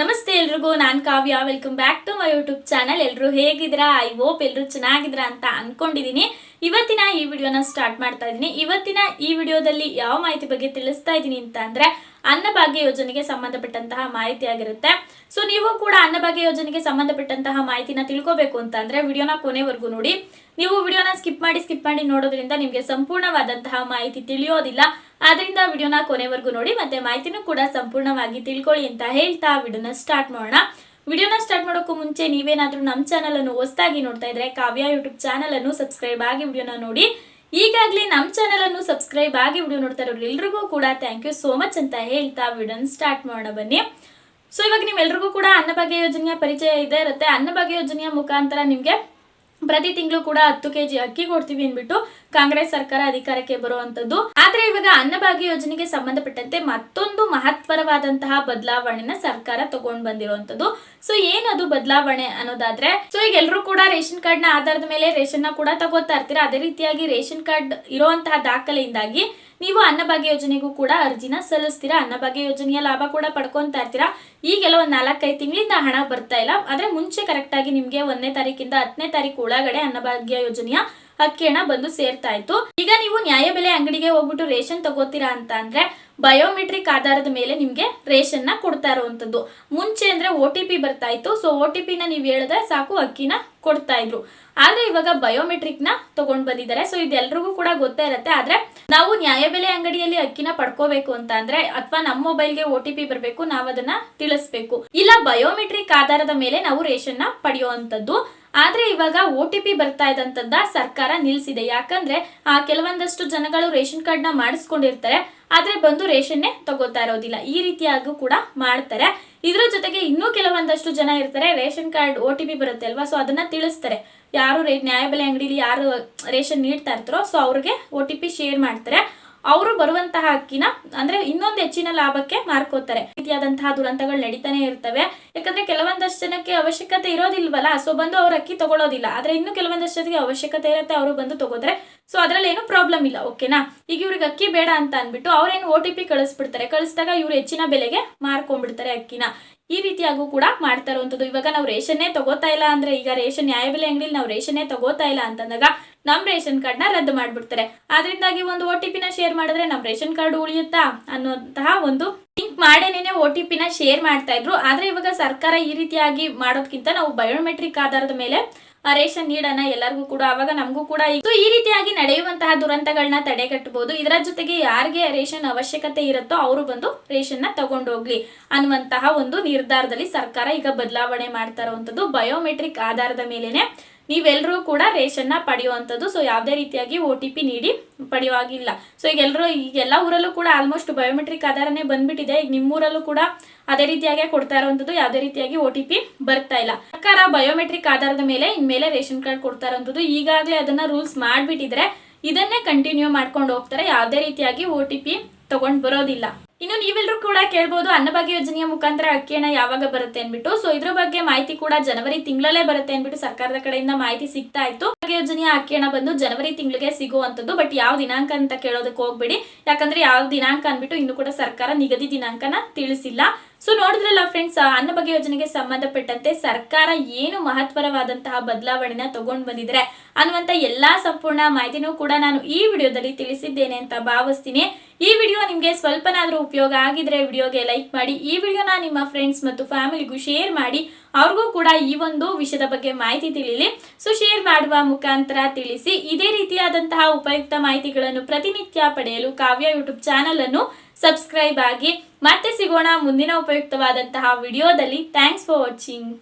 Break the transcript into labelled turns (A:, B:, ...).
A: ನಮಸ್ತೆ ಎಲ್ರಿಗೂ, ನಾನು Kavya. Welcome back to my YouTube channel ಎಲ್ಲರೂ ಹೇಗಿದ್ದೀರಾ? ಐ ಹೋಪ್ ಎಲ್ಲರೂ ಚೆನ್ನಾಗಿದ್ದೀರಾ ಅಂತ ಅನ್ಕೊಂಡಿದ್ದೀನಿ. ಇವತ್ತಿನ ಈ ವಿಡಿಯೋನ ಸ್ಟಾರ್ಟ್ ಮಾಡ್ತಾ ಇದ್ದೀನಿ. ಇವತ್ತಿನ ಈ ವಿಡಿಯೋದಲ್ಲಿ ಯಾವ ಮಾಹಿತಿ ಬಗ್ಗೆ ತಿಳಿಸ್ತಾ ಇದ್ದೀನಿ ಅಂತ ಅಂದರೆ ಅನ್ನಭಾಗ್ಯ ಯೋಜನೆಗೆ ಸಂಬಂಧಪಟ್ಟಂತಹ ಮಾಹಿತಿ ಆಗಿರುತ್ತೆ. ಸೊ ನೀವು ಕೂಡ ಅನ್ನಭಾಗ್ಯ ಯೋಜನೆಗೆ ಸಂಬಂಧಪಟ್ಟಂತಹ ಮಾಹಿತಿನ ತಿಳ್ಕೋಬೇಕು ಅಂತ ಅಂದ್ರೆ ವಿಡಿಯೋನ ಕೊನೆವರೆಗೂ ನೋಡಿ. ನೀವು ವಿಡಿಯೋನ ಸ್ಕಿಪ್ ಮಾಡಿ ಸ್ಕಿಪ್ ಮಾಡಿ ನೋಡೋದ್ರಿಂದ ನಿಮಗೆ ಸಂಪೂರ್ಣವಾದಂತಹ ಮಾಹಿತಿ ತಿಳಿಯೋದಿಲ್ಲ. ಆದ್ರಿಂದ ವಿಡಿಯೋನ ಕೊನೆವರೆಗೂ ನೋಡಿ, ಮತ್ತೆ ಮಾಹಿತಿನೂ ಕೂಡ ಸಂಪೂರ್ಣವಾಗಿ ತಿಳ್ಕೊಳ್ಳಿ ಅಂತ ಹೇಳ್ತಾ ವಿಡಿಯೋನ ಸ್ಟಾರ್ಟ್ ಮಾಡೋಣ. ವಿಡಿಯೋನ ಸ್ಟಾರ್ಟ್ ಮಾಡೋಕ್ಕೂ ಮುಂಚೆ ನೀವೇನಾದರೂ ನಮ್ಮ ಚಾನಲನ್ನು ಹೊಸದಾಗಿ ನೋಡ್ತಾ ಇದ್ರೆ ಕಾವ್ಯ ಯೂಟ್ಯೂಬ್ ಚಾನಲ್ ಅನ್ನು ಸಬ್ಸ್ಕ್ರೈಬ್ ಆಗಿ ವಿಡಿಯೋನ ನೋಡಿ. ಈಗಾಗಲೇ ನಮ್ಮ ಚಾನಲನ್ನು ಸಬ್ಸ್ಕ್ರೈಬ್ ಆಗಿ ವಿಡಿಯೋ ನೋಡ್ತಾ ಇರೋರು ಎಲ್ರಿಗೂ ಕೂಡ ಥ್ಯಾಂಕ್ ಯು ಸೋ ಮಚ್ ಅಂತ ಹೇಳ್ತಾ ವಿಡಿಯೋನ ಸ್ಟಾರ್ಟ್ ಮಾಡೋಣ ಬನ್ನಿ. ಸೊ ಇವಾಗ ನಿಮ್ಮೆಲ್ರಿಗೂ ಕೂಡ ಅನ್ನಭಾಗ್ಯ ಯೋಜನೆಯ ಪರಿಚಯ ಇದೆ. ಇರುತ್ತೆ ಅನ್ನಭಾಗ್ಯ ಯೋಜನೆಯ ಮುಖಾಂತರ ನಿಮಗೆ ಪ್ರತಿ ತಿಂಗಳು ಕೂಡ ಹತ್ತು ಕೆಜಿ ಅಕ್ಕಿ ಕೊಡ್ತೀವಿ ಅಂದ್ಬಿಟ್ಟು ಕಾಂಗ್ರೆಸ್ ಸರ್ಕಾರ ಅಧಿಕಾರಕ್ಕೆ ಬರುವಂತದ್ದು. ಆದ್ರೆ ಇವಾಗ ಅನ್ನಭಾಗ್ಯ ಯೋಜನೆಗೆ ಸಂಬಂಧಪಟ್ಟಂತೆ ಮತ್ತೊಂದು ಮಹತ್ವರವಾದಂತಹ ಬದಲಾವಣೆನ ಸರ್ಕಾರ ತಗೊಂಡ್ ಬಂದಿರುವಂತದ್ದು. ಸೊ ಏನದು ಬದಲಾವಣೆ ಅನ್ನೋದಾದ್ರೆ ಸೊ ಈಗ ಎಲ್ಲರೂ ಕೂಡ ರೇಷನ್ ಕಾರ್ಡ್ನ ಆಧಾರದ ಮೇಲೆ ರೇಷನ್ನ ಕೂಡ ತಗೋತಾ ಇರ್ತೀರಾ? ಅದೇ ರೀತಿಯಾಗಿ ರೇಷನ್ ಕಾರ್ಡ್ ಇರುವಂತಹ ದಾಖಲೆಯಿಂದಾಗಿ ನೀವು ಅನ್ನಭಾಗ್ಯ ಯೋಜನೆಗೂ ಕೂಡ ಅರ್ಜಿನ ಸಲ್ಲಿಸ್ತೀರಾ? ಅನ್ನಭಾಗ್ಯ ಯೋಜನೆಯ ಲಾಭ ಕೂಡ ಪಡ್ಕೊತಾ ಇರ್ತೀರಾ? ಈಗೆಲ್ಲ ಒಂದ್ ನಾಲ್ಕೈದು ತಿಂಗಳಿಂದ ಹಣ ಬರ್ತಾ ಇಲ್ಲ. ಆದ್ರೆ ಮುಂಚೆ ಕರೆಕ್ಟಾಗಿ ನಿಮಗೆ ಒಂದನೇ ತಾರೀಕಿಂದ ಹತ್ತನೇ ತಾರೀಕು ಒಳಗಡೆ ಅನ್ನಭಾಗ್ಯ ಯೋಜನೆಯ ಅಕ್ಕಿ ಹಣ ಬಂದು ಸೇರ್ತಾ ಇತ್ತು. ಈಗ ನೀವು ನ್ಯಾಯಬೆಲೆ ಅಂಗಡಿಗೆ ಹೋಗ್ಬಿಟ್ಟು ರೇಷನ್ ತಗೋತೀರಾ ಅಂತ ಅಂದ್ರೆ ಬಯೋಮೆಟ್ರಿಕ್ ಆಧಾರದ ಮೇಲೆ ನಿಮ್ಗೆ ರೇಷನ್ನ ಕೊಡ್ತಾ ಇರುವಂತದ್ದು. ಮುಂಚೆ ಅಂದ್ರೆ ಒ ಟಿ ಪಿ ಬರ್ತಾ ಇತ್ತು. ಸೊ ಒ ಟಿ ಪಿನ ನೀವು ಹೇಳಿದ್ರೆ ಸಾಕು ಅಕ್ಕಿನ ಕೊಡ್ತಾ ಇದ್ರು. ಆದ್ರೆ ಇವಾಗ ಬಯೋಮೆಟ್ರಿಕ್ನ ತಗೊಂಡ್ ಬಂದಿದ್ದಾರೆ. ಸೊ ಇದೆಲ್ರಿಗೂ ಕೂಡ ಗೊತ್ತೇ ಇರತ್ತೆ. ಆದ್ರೆ ನಾವು ನ್ಯಾಯಬೆಲೆ ಅಂಗಡಿಯಲ್ಲಿ ಅಕ್ಕಿನ ಪಡ್ಕೋಬೇಕು ಅಂತ ಅಂದ್ರೆ ಅಥವಾ ನಮ್ಮ ಮೊಬೈಲ್ಗೆ ಒ ಟಿ ಪಿ ಬರಬೇಕು ನಾವು ಅದನ್ನ ತಿಳಿಸ್ಬೇಕು. ಇಲ್ಲ ಬಯೋಮೆಟ್ರಿಕ್ ಆಧಾರದ ಮೇಲೆ ನಾವು ರೇಷನ್ನ ಪಡೆಯುವಂತದ್ದು ಆದ್ರೆ ಇವಾಗ ಒ ಟಿ ಪಿ ಬರ್ತಾ ಇದ್ದಂತದ್ದ ಸರ್ಕಾರ ನಿಲ್ಸಿದೆ. ಯಾಕಂದ್ರೆ ಆ ಕೆಲವೊಂದಷ್ಟು ಜನಗಳು ರೇಷನ್ ಕಾರ್ಡ್ನ ಮಾಡಿಸ್ಕೊಂಡಿರ್ತಾರೆ. ಆದ್ರೆ ಬಂದು ರೇಷನ್ನೇ ತಗೋತಾ ಇರೋದಿಲ್ಲ. ಈ ರೀತಿಯಾಗೂ ಕೂಡ ಮಾಡ್ತಾರೆ. ಇದ್ರ ಜೊತೆಗೆ ಇನ್ನೂ ಕೆಲವೊಂದಷ್ಟು ಜನ ಇರ್ತಾರೆ. Ration card O T P ಬರುತ್ತೆ ಅಲ್ವಾ? ಸೊ ಅದನ್ನ ತಿಳಿಸ್ತಾರೆ. ಯಾರು ರೇ ನ್ಯಾಯಬೆಲೆ ಅಂಗಡಿಲಿ ಯಾರು ರೇಷನ್ ನೀಡ್ತಾ ಇರ್ತಾರೋ ಸೊ ಅವ್ರಿಗೆ ಒ ಟಿ ಪಿ ಶೇರ್ ಮಾಡ್ತಾರೆ. ಅವರು ಬರುವಂತಹ ಅಕ್ಕಿನ ಅಂದ್ರೆ ಇನ್ನೊಂದು ಹೆಚ್ಚಿನ ಲಾಭಕ್ಕೆ ಮಾರ್ಕೋತಾರೆ. ರೀತಿಯಾದಂತಹ ದುರಂತಗಳು ನಡೀತಾನೆ ಇರ್ತವೆ. ಯಾಕಂದ್ರೆ ಕೆಲವೊಂದಷ್ಟು ಜನಕ್ಕೆ ಅವಶ್ಯಕತೆ ಇರೋದಿಲ್ವಲ್ಲ? ಸೊ ಬಂದು ಅವ್ರ ಅಕ್ಕಿ ತಗೊಳ್ಳೋದಿಲ್ಲ ಆದ್ರೆ ಇನ್ನು ಕೆಲವೊಂದಷ್ಟು ಜನಕ್ಕೆ ಅವಶ್ಯಕತೆ ಇರುತ್ತೆ. ಅವರು ಬಂದು ತಗೋತಾರೆ ಸೊ ಅದರಲ್ಲಿ ಏನು ಪ್ರಾಬ್ಲಮ್ ಇಲ್ಲ ಓಕೆನಾ ಈಗ ಇವ್ರಿಗೆ ಅಕ್ಕಿ ಬೇಡ ಅಂತ ಅಂದ್ಬಿಟ್ಟು ಅವ್ರೇನು ಒ ಟಿ ಪಿ ಕಳಿಸ್ಬಿಡ್ತಾರೆ. ಕಳಿಸಿದಾಗ ಇವ್ರು ಹೆಚ್ಚಿನ ಬೆಲೆಗೆ ಮಾರ್ಕೊಂಡ್ಬಿಡ್ತಾರೆ ಅಕ್ಕಿನ. ಈ ರೀತಿಯಾಗೂ ಕೂಡ ಮಾಡ್ತಾ ಇರುವಂತದ್ದು ಇವಾಗ ನಾವು ರೇಷನ್ನೇ ತಗೋತಾ ಇಲ್ಲ ಅಂದ್ರೆ ಈಗ ರೇಷನ್ ನ್ಯಾಯಬೆಲೆ ಅಂಗಡಿಲಿ ನಾವು ರೇಷನ್ನೇ ತಗೋತಾ ಇಲ್ಲ ಅಂತಂದಾಗ ನಮ್ ರೇಷನ್ ಕಾರ್ಡ್ನ ರದ್ದು ಮಾಡಿಬಿಡ್ತಾರೆ. ಅದರಿಂದಾಗಿ ಒಂದು ಒ ಟಿ ಪಿನ ಶೇರ್ ಮಾಡಿದ್ರೆ ನಮ್ ರೇಷನ್ ಕಾರ್ಡ್ ಉಳಿಯುತ್ತಾ ಅನ್ನುವಂತಹ ಒಂದು ಲಿಂಕ್ ಮಾಡೇನೆ ಒ ಟಿ ಪಿನ ಶೇರ್ ಮಾಡ್ತಾ ಇದ್ರು. ಆದರೆ ಇವಾಗ ಸರ್ಕಾರ ಈ ರೀತಿಯಾಗಿ ಮಾಡೋದ್ಕಿಂತ ನಾವು ಬಯೋಮೆಟ್ರಿಕ್ ಆಧಾರದ ಮೇಲೆ ರೇಷನ್ ನೀಡೋಣ ಎಲ್ಲರಿಗೂ ಕೂಡ, ಅವಾಗ ನಮಗೂ ಕೂಡ ಈ ರೀತಿಯಾಗಿ ನಡೆಯುವಂತಹ ದುರಂತಗಳನ್ನ ತಡೆಗಟ್ಟಬಹುದು. ಇದರ ಜೊತೆಗೆ ಯಾರಿಗೆ ರೇಷನ್ ಅವಶ್ಯಕತೆ ಇರುತ್ತೋ ಅವರು ಬಂದು ರೇಷನ್ನ ತಗೊಂಡೋಗ್ಲಿ ಅನ್ನುವಂತಹ ಒಂದು ನಿರ್ಧಾರದಲ್ಲಿ ಸರ್ಕಾರ ಈಗ ಬದಲಾವಣೆ ಮಾಡ್ತಾ ಇರುವಂತದ್ದು. ಬಯೋಮೆಟ್ರಿಕ್ ಆಧಾರದ ಮೇಲೆನೆ ನೀವೆಲ್ಲರೂ ಕೂಡ ರೇಷನ್ನ ಪಡೆಯುವಂಥದ್ದು. ಸೊ ಯಾವುದೇ ರೀತಿಯಾಗಿ ಒ ಟಿ ಪಿ ನೀಡಿ ಪಡೆಯುವಾಗಿಲ್ಲ. ಸೊ ಈಗ ಎಲ್ಲರೂ ಈಗ ಎಲ್ಲ ಊರಲ್ಲೂ ಕೂಡ ಆಲ್ಮೋಸ್ಟ್ ಬಯೋಮೆಟ್ರಿಕ್ ಆಧಾರನೇ ಬಂದ್ಬಿಟ್ಟಿದೆ. ಈಗ ನಿಮ್ಮೂರಲ್ಲೂ ಕೂಡ ಅದೇ ರೀತಿಯಾಗಿ ಕೊಡ್ತಾ ಇರುವಂಥದ್ದು. ಯಾವುದೇ ರೀತಿಯಾಗಿ ಒ ಟಿ ಪಿ ಬರ್ತಾ ಇಲ್ಲ. ಸರ್ಕಾರ ಬಯೋಮೆಟ್ರಿಕ್ ಆಧಾರದ ಮೇಲೆ ಇನ್ಮೇಲೆ ರೇಷನ್ ಕಾರ್ಡ್ ಕೊಡ್ತಾ ಇರುವಂಥದ್ದು. ಈಗಾಗಲೇ ಅದನ್ನು ರೂಲ್ಸ್ ಮಾಡಿಬಿಟ್ಟಿದ್ರೆ ಇದನ್ನೇ ಕಂಟಿನ್ಯೂ ಮಾಡ್ಕೊಂಡು ಹೋಗ್ತಾರೆ. ಯಾವುದೇ ರೀತಿಯಾಗಿ ಒ ಟಿ ಪಿ ತಗೊಂಡ್ ಬರೋದಿಲ್ಲ. ಇನ್ನು ನೀವೆಲ್ಲರೂ ಕೂಡ ಕೇಳ್ಬೋದು ಅನ್ನಭಾಗ್ಯ ಯೋಜನೆಯ ಮುಖಾಂತರ ಅಕ್ಕಿಯನ್ನ ಯಾವಾಗ ಬರುತ್ತೆ ಅನ್ಬಿಟ್ಟು ಸೊ ಇದ್ರ ಬಗ್ಗೆ ಮಾಹಿತಿ ಕೂಡ ಜನವರಿ ತಿಂಗಳಲ್ಲೇ ಬರುತ್ತೆ ಅನ್ಬಿಟ್ಟು ಸರ್ಕಾರದ ಕಡೆಯಿಂದ ಮಾಹಿತಿ ಸಿಗ್ತಾ ಇತ್ತು. ಯೋಜನೆಯ ಅಕ್ಕಿಯನ್ನ ಬಂದು ಜನವರಿ ತಿಂಗಳಿಗೆ ಸಿಗುವಂತದ್ದು ಬಟ್ ಯಾವ ದಿನಾಂಕ ಅಂತ ಕೇಳೋದಕ್ಕೆ ಹೋಗ್ಬೇಡಿ. ಯಾಕಂದ್ರೆ ಯಾವ ದಿನಾಂಕ ಅನ್ಬಿಟ್ಟು ಇನ್ನು ಕೂಡ ಸರ್ಕಾರ ನಿಗದಿ ದಿನಾಂಕನ ತಿಳಿಸಿಲ್ಲ. ಸೊ ನೋಡಿದ್ರಲ್ಲ ಫ್ರೆಂಡ್ಸ್ ಅನ್ನಭಾಗ್ಯ ಯೋಜನೆಗೆ ಸಂಬಂಧಪಟ್ಟಂತೆ ಸರ್ಕಾರ ಏನು ಮಹತ್ವರವಾದಂತಹ ಬದಲಾವಣೆನ ತಗೊಂಡ್ ಬಂದಿದ್ರೆ ಅನ್ನುವಂತ ಎಲ್ಲಾ ಸಂಪೂರ್ಣ ಮಾಹಿತಿನೂ ಕೂಡ ನಾನು ಈ ವಿಡಿಯೋದಲ್ಲಿ ತಿಳಿಸಿದ್ದೇನೆ ಅಂತ ಭಾವಿಸ್ತೀನಿ. ಈ ವಿಡಿಯೋ ನಿಮಗೆ ಸ್ವಲ್ಪನಾದರೂ ಉಪಯೋಗ ಆಗಿದ್ರೆ ವಿಡಿಯೋಗೆ ಲೈಕ್ ಮಾಡಿ, ಈ ವಿಡಿಯೋನ ನಿಮ್ಮ ಫ್ರೆಂಡ್ಸ್ ಮತ್ತು ಫ್ಯಾಮಿಲಿಗೂ ಶೇರ್ ಮಾಡಿ, ಅವ್ರಿಗೂ ಕೂಡ ಈ ಒಂದು ವಿಷಯದ ಬಗ್ಗೆ ಮಾಹಿತಿ ತಿಳಿಲಿ. ಸೊ ಶೇರ್ ಮಾಡುವ ಮುಖಾಂತರ ತಿಳಿಸಿ. ಇದೇ ರೀತಿಯಾದಂತಹ ಉಪಯುಕ್ತ ಮಾಹಿತಿಗಳನ್ನು ಪ್ರತಿನಿತ್ಯ ಪಡೆಯಲು ಕಾವ್ಯ ಯೂಟ್ಯೂಬ್ ಚಾನಲ್ ಅನ್ನು ಸಬ್ಸ್ಕ್ರೈಬ್ ಆಗಿ. ಮತ್ತೆ ಸಿಗೋಣ ಮುಂದಿನ ಉಪಯುಕ್ತವಾದಂತಹ ವಿಡಿಯೋದಲ್ಲಿ. Thanks for watching